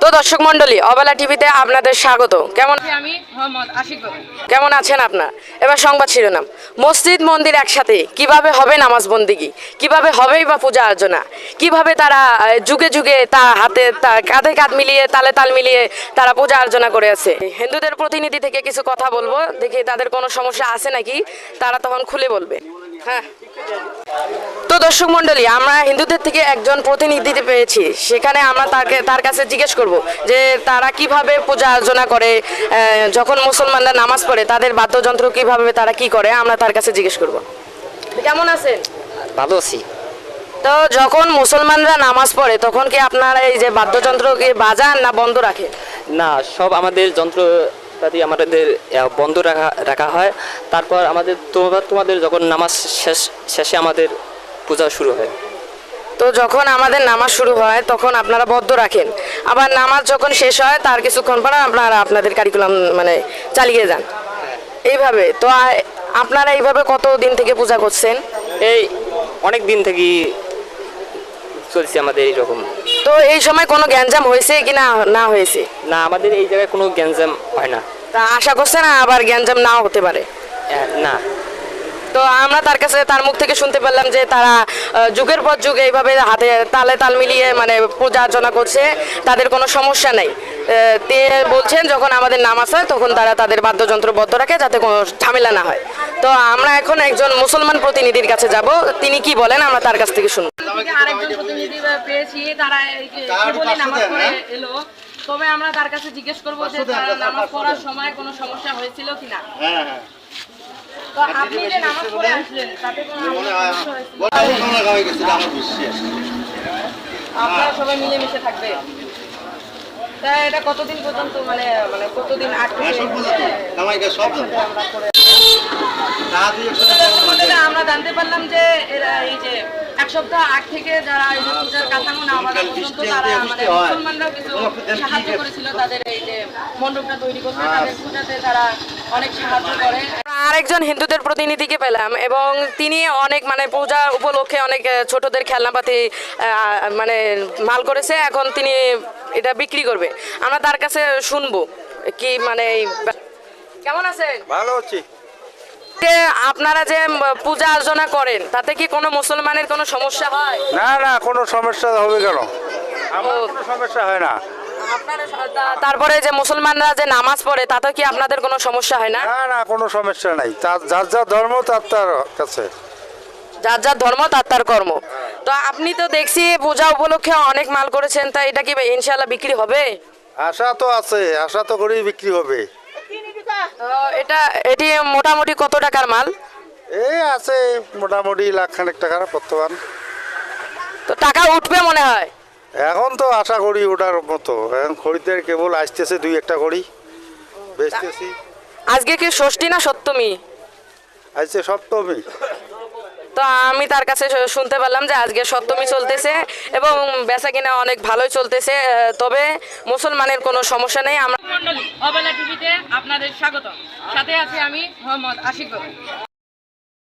তো দর্শক মন্ডলী অবেলা টিভিতে আপনাদের স্বাগত। কেমন আমি মোহাম্মদ আশিক কেমন আছেন আপনার? এবার সংবাদ শিরোনাম। মসজিদ মন্দির একসাথে। কীভাবে হবে নামাজ বন্দিগি? কীভাবে হবেই বা পূজা অর্চনা কীভাবে তারা যুগে যুগে তা হাতে তা কাঁধে কাঁধ মিলিয়ে তালে তাল মিলিয়ে তারা পূজা অর্চনা করে আছে? হিন্দুদের প্রতিনিধি থেকে কিছু কথা বলব। দেখি তাদের কোনো সমস্যা আছে নাকি? তারা তখন খুলে বলবে। হ্যাঁ। তো দর্শক মন্ডলী আমরা হিন্দুদের থেকে একজন প্রতিনিধি পেয়েছি। সেখানে আমরা তাকে তার কাছে জিজ্ঞেস করব যে তারা কীভাবে পূজা অর্চনা করে যখন মুসলমানরা নামাজ পড়ে তাদের বাদ্যযন্ত্র কীভাবে তারা কি করে আমরা তার কাছে জিজ্ঞেস করব। কেমন আছেন? ভালো আছি। তো যখন মুসলমানরা নামাজ পড়ে তখন কি আপনারা এই যে বাদ্যযন্ত্র কি বাজান না বন্ধ রাখে না সব আমাদের যন্ত্রপাতি আমাদের বন্ধ রাখা রাখা হয়। তারপর আমাদের তোমাদের যখন নামাজ শেষ শেষে আমাদের পূজা শুরু হয়। তো যখন আমাদের নামাজ শুরু হয় তখন আপনারা বদ্ধ রাখেন। আবার নামাজ যখন শেষ হয় তার কিছুক্ষণ পর আপনারা আপনাদের কারিকুলাম মানে চালিয়ে যান। এইভাবে। তো আপনারা এইভাবে কত দিন থেকে পূজা করছেন? এই অনেক দিন থেকেই চলছে আমাদের এইরকম। তো এই সময় কোনো গ্যাঞ্জাম হয়েছে কি না না হয়েছে? না আমাদের এই জায়গায় কোনো গ্যাঞ্জাম হয় না। তা আশা করছেন আবার গ্যাঞ্জাম নাও হতে পারে? আহ, না। তো আমরা তার কাছে তার মুখ থেকে শুনতে পেলাম যে তারা যুগের পর যুগ এইভাবে হাতে তালে তাল মিলিয়ে মানে পূজা অর্চনা করছে তাদের কোনো সমস্যা নেই। বলছেন যখন আমাদের নামাজ হয় তখন তারা তাদের বাদ্যযন্ত্র বদ্ধ রাখে যাতে কোনো ঝামেলা না হয়। তো আমরা এখন একজন মুসলমান প্রতিনিধির কাছে যাব তিনি কি বলেন আমরা তার কাছ থেকে শুনব। আরেকজন প্রতিনিধি পেয়েছি তারা কেবলই নামাজ পড়ে এলো। তবে আমরা তার কাছে জিজ্ঞেস করব যে নামাজ পড়ার সময় কোনো সমস্যা হয়েছিল কিনা? হ্যাঁ হ্যাঁ। তো আপনি যে নামাজ পড়ে আসলেন তাতে কোনো মনে আপনার হয় সমস্যা হয়েছিল? বড় সমস্যা হয়ে গেছিল আমার বিশ্বাস। আপনারা সবাই মিলেমিশে থাকবে? তা এটা কতদিন পর্যন্ত মানে মানে কতদিন হ্যাঁ সব আমরা জানতে পারলাম যে এরা এই যে এক সপ্তাহ আগ থেকে যারা এই যে পূজার কাঠামো না বাঁধা পর্যন্ত তারা মুসলমানরাও কিছু সাহায্য করেছিল তাদের এই যে মণ্ডপটা তৈরি করতে তাদের পূজাতে তারা অনেক সাহায্য করে। আরেকজন হিন্দুদের প্রতিনিধিকে পেলাম এবং তিনি অনেক মানে পূজা উপলক্ষে অনেক ছোটদের খেলনাপাতি মানে মাল করেছে। এখন তিনি এটা বিক্রি করবে। আমরা তার কাছে শুনব কি মানে কেমন আছেন? ভালো আছি। যে আপনারা যে পূজা অর্চনা করেন তাতে কি কোনো মুসলমানের কোনো সমস্যা হয়? না না কোনো সমস্যা হবে কেন? আমার কোনো সমস্যা হয় না। তারপরে যে মুসলমানরা যে নামাজ পড়ে তাতে কি আপনাদের কোনো সমস্যা হয় না? না না কোনো সমস্যা নাই। তার যার যার ধর্ম তার তার কাছে। যার যার ধর্ম তার তার কর্ম। তো আপনি তো দেখছি পূজা উপলক্ষে অনেক মাল করেছেন তা এটা কি ইনশাল্লাহ বিক্রি হবে? আশা তো আছে আশা তো করেই বিক্রি হবে। এটা এটি মোটামুটি কত টাকার মাল? এই আছে মোটামুটি লাখ খানেক টাকার বর্তমান। তো টাকা উঠবে মনে হয়? এখন তো আশা করি ওটার মতো। এখন খরিদের কেবল আসতেছে দুই একটা করি বেচতেছি। আজকে কি ষষ্ঠী না সপ্তমী? আসছে সপ্তমী। তো আমি তার কাছে শুনতে পারলাম যে আজকে সপ্তমী চলতেছে এবং বেচা কিনা অনেক ভালোই চলতেছে তবে মুসলমানের কোনো সমস্যা নেই। আমরা অবেলা টিভিতে আপনাদের স্বাগত সাথে আছি আমি মোহাম্মদ আশিক